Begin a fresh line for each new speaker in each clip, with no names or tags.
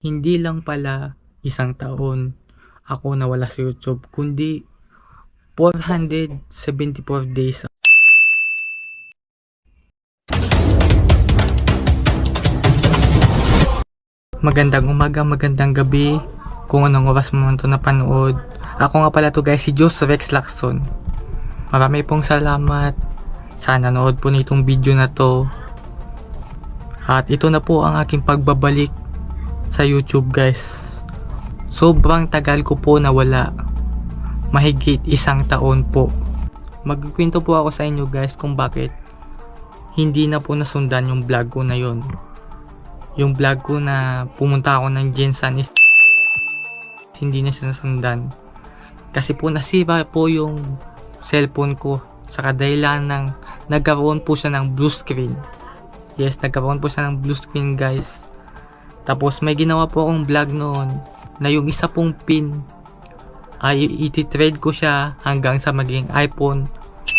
Hindi lang pala isang taon ako nawala sa YouTube, kundi 474 days. Magandang umaga, magandang gabi. Kung anong oras mo man ito napanood. Ako nga pala to guys, si Jose Rex Lacson. Marami pong salamat sa nanood po nitong video na to. At ito na po ang aking pagbabalik sa YouTube guys. Sobrang tagal ko po nawala. Mahigit isang taon po. Magkikwento po ako sa inyo guys kung bakit hindi na po nasundan yung vlog ko na yon. Yung vlog ko na pumunta ako ng Jensen is hindi na siya nasundan. Kasi po nasira po yung cellphone ko sa kadahilan ng nagkaroon po siya ng blue screen. Yes, nagkaroon po siya ng blue screen guys. Tapos may ginawa po akong vlog noon na yung isa pong pin ay iti-trade ko siya hanggang sa maging iPhone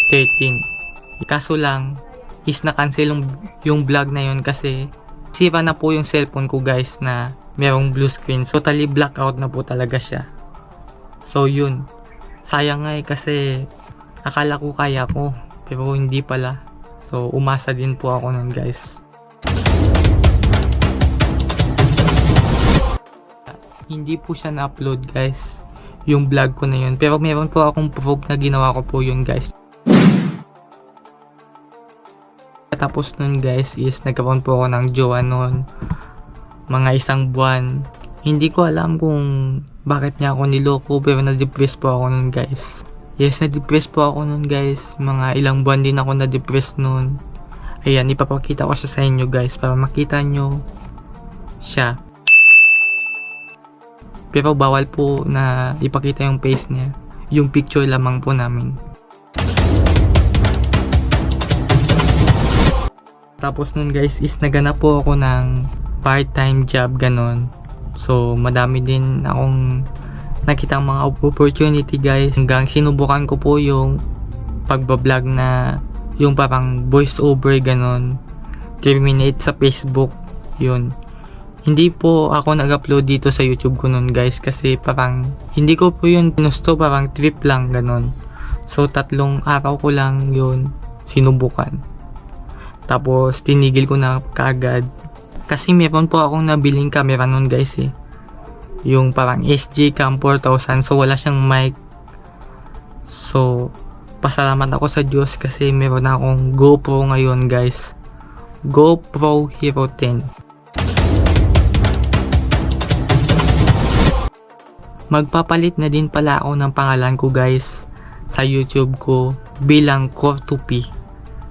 13. Kaso lang is na-cancel yung, yung vlog na yun kasi sira na po yung cellphone ko guys na merong blue screen. Totally blackout na po talaga siya. So, yun. Sayang nga eh kasi akala ko kaya ko pero hindi pala. So, umasa din po ako nun guys. Hindi po siya na-upload guys yung vlog ko na yun. Pero meron po akong proof na ginawa ko po yun guys. Tapos nun guys is nagkaroon po ako ng jowa nun. Mga isang buwan. Hindi ko alam kung bakit niya ako niloko pero na-depress po ako nun guys. Yes, na-depress po ako nun guys. Mga ilang buwan din ako na-depress nun. Ayan, ipapakita ko siya sa inyo guys para makita nyo siya. Pero bawal po na ipakita yung face niya. Yung picture lamang po namin. Tapos nun guys is naganap po ako ng part-time job ganon. So madami din akong nakita mga opportunity guys. Hanggang sinubukan ko po yung pagbablog na yung parang voice over ganon. Terminate sa Facebook. Yun. Hindi po ako nag-upload dito sa YouTube ko nun guys kasi parang hindi ko po yun ginusto parang trip lang ganon. So tatlong araw ko lang yun sinubukan. Tapos tinigil ko na kaagad. Kasi meron po akong nabiling camera nun guys eh. Yung parang SG Cam 4000 so wala siyang mic. So pasalamat ako sa Diyos kasi meron akong GoPro ngayon guys. GoPro Hero 10. Magpapalit na din pala ako ng pangalan ko guys sa YouTube ko bilang Core2P.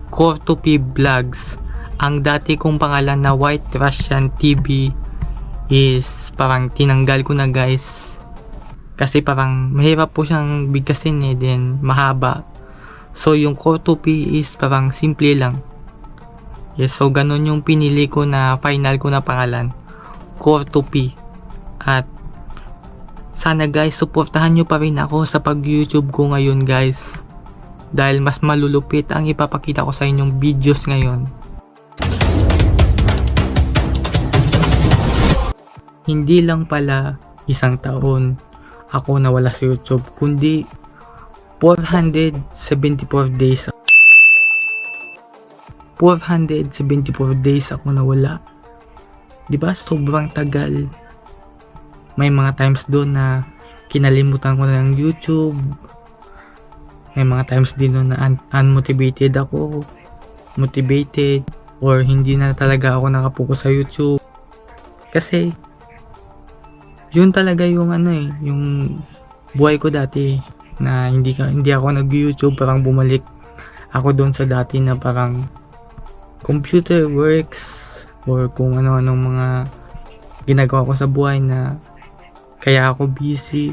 Core2P Vlogs. Ang dati kong pangalan na White Russian TV is parang tinanggal ko na guys. Kasi parang mahirap po siyang bigkasin eh din mahaba. So yung Core2P is parang simple lang. Yes, so ganun yung pinili ko na final ko na pangalan. Core2P. At sana guys, suportahan nyo pa rin ako sa pag-YouTube ko ngayon guys. Dahil mas malulupit ang ipapakita ko sa inyong videos ngayon. Hindi lang pala isang taon ako nawala sa YouTube, kundi 474 days. 474 days ako nawala. 'Di ba? Sobrang tagal may mga times doon na kinalimutan ko na ng YouTube. May mga times din doon na un- unmotivated ako, motivated, or hindi na talaga ako nakapokus sa YouTube. Kasi, yun talaga yung ano eh, yung buhay ko dati na hindi ka hindi ako nag-YouTube parang bumalik ako doon sa dati na parang computer works or kung ano-anong mga ginagawa ko sa buhay na kaya ako busy.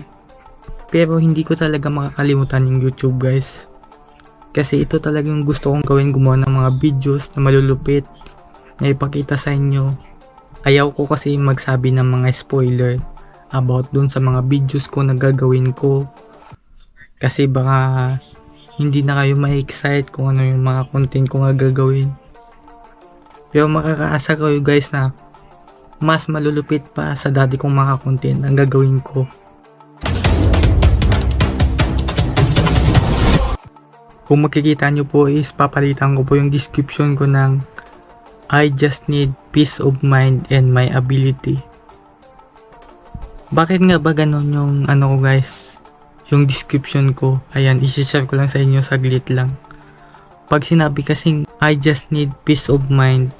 Pero hindi ko talaga makakalimutan yung YouTube guys. Kasi ito talaga yung gusto kong gawin gumawa ng mga videos na malulupit na ipakita sa inyo. Ayaw ko kasi magsabi ng mga spoiler about dun sa mga videos ko na gagawin ko. Kasi baka hindi na kayo ma-excite kung ano yung mga content ko nga gagawin. Pero makakaasa kayo guys na mas malulupit pa sa dati kong mga content ang gagawin ko. Kung makikita nyo po is papalitan ko po yung description ko ng I just need peace of mind and my ability. Bakit nga ba ganun yung ano ko guys? Yung description ko. Ayan, isi-share ko lang sa inyo saglit lang. Pag sinabi kasing I just need peace of mind,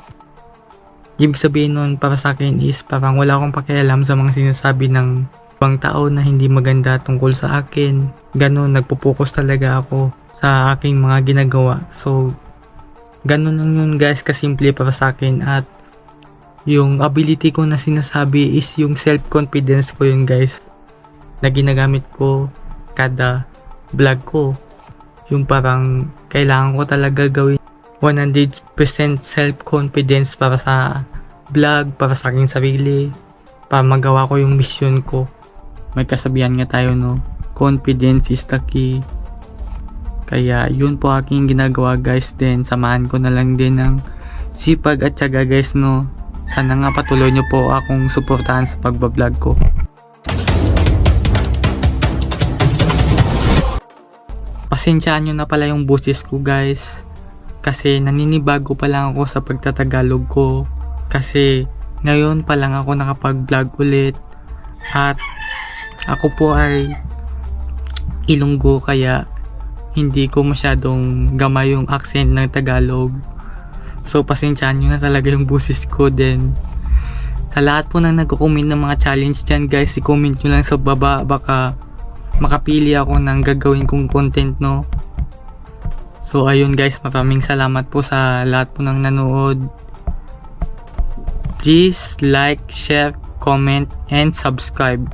ibig sabihin nun para sa akin is parang wala akong pakialam sa mga sinasabi ng ibang tao na hindi maganda tungkol sa akin. Ganun, nagpo-focus talaga ako sa aking mga ginagawa. So, ganun lang yun guys, kasimple para sa akin at yung ability ko na sinasabi is yung self-confidence ko yun guys na ginagamit ko kada vlog ko yung parang kailangan ko talaga gawin 100% self-confidence para sa vlog, para sa aking sarili para magawa ko yung mission ko. May kasabihan nga tayo no? Confidence is the key. Kaya yun po aking ginagawa guys din. Samahan ko na lang din ng sipag at syaga guys no? Sana nga patuloy nyo po akong suportahan sa pagbablog ko. Pasensyaan nyo na pala yung boses ko guys. Kasi naninibago pa lang ako sa pagtatagalog ko. Kasi ngayon pa lang ako nakapag-vlog ulit. At ako po ay ilunggo kaya hindi ko masyadong gamay yung accent ng Tagalog. So, pasensyaan nyo na talaga yung boses ko din. Sa lahat po ng nagko-comment ng mga challenge dyan guys, i-comment nyo lang sa baba. Baka makapili ako ng gagawin kong content no. So, ayun guys, maraming salamat po sa lahat po ng nanood. Please like, share, comment, and subscribe.